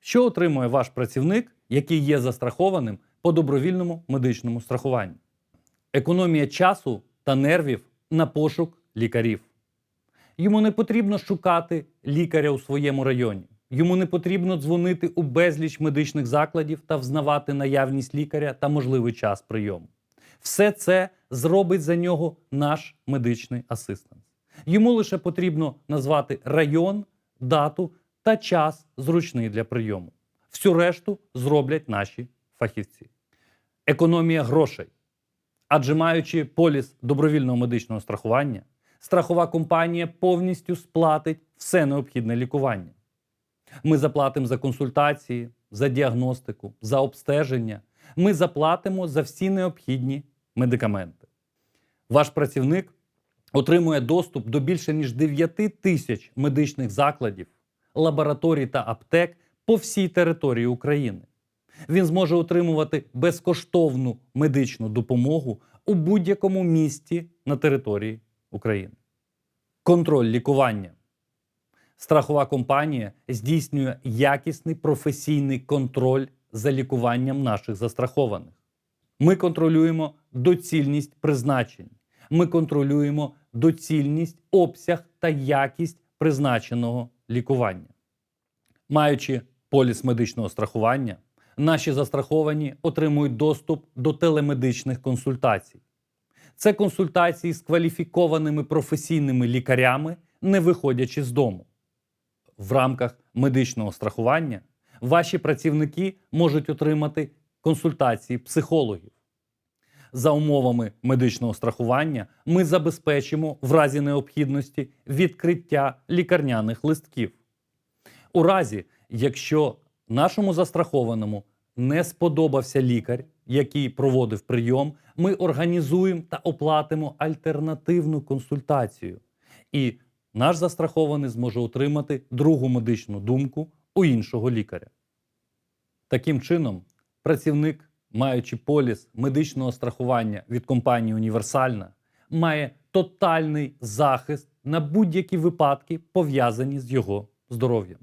Що отримує ваш працівник, який є застрахованим по добровільному медичному страхуванню? Економія часу та нервів на пошук лікарів. Йому не потрібно шукати лікаря у своєму районі. Йому не потрібно дзвонити у безліч медичних закладів та взнавати наявність лікаря та можливий час прийому. Все це зробить за нього наш медичний асистент. Йому лише потрібно назвати район, дату та час зручний для прийому. Всю решту зроблять наші фахівці. Економія грошей. Адже маючи поліс добровільного медичного страхування, страхова компанія повністю сплатить все необхідне лікування. Ми заплатимо за консультації, за діагностику, за обстеження. Ми заплатимо за всі необхідні медикаменти. Ваш працівник отримує доступ до більше ніж 9 тисяч медичних закладів, лабораторій та аптек по всій території України. Він зможе отримувати безкоштовну медичну допомогу у будь-якому місті на території України. Контроль лікування. Страхова компанія здійснює якісний професійний контроль за лікуванням наших застрахованих. Ми контролюємо доцільність призначень. Ми контролюємо доцільність, обсяг та якість призначеного лікування. Маючи поліс медичного страхування, наші застраховані отримують доступ до телемедичних консультацій. Це консультації з кваліфікованими професійними лікарями, не виходячи з дому. В рамках медичного страхування ваші працівники можуть отримати консультації психологів. За умовами медичного страхування ми забезпечимо в разі необхідності відкриття лікарняних листків. У разі, якщо нашому застрахованому не сподобався лікар, який проводив прийом, ми організуємо та оплатимо альтернативну консультацію. І наш застрахований зможе отримати другу медичну думку у іншого лікаря. Таким чином, працівник, маючи поліс медичного страхування від компанії Універсальна, має тотальний захист на будь-які випадки, пов'язані з його здоров'ям.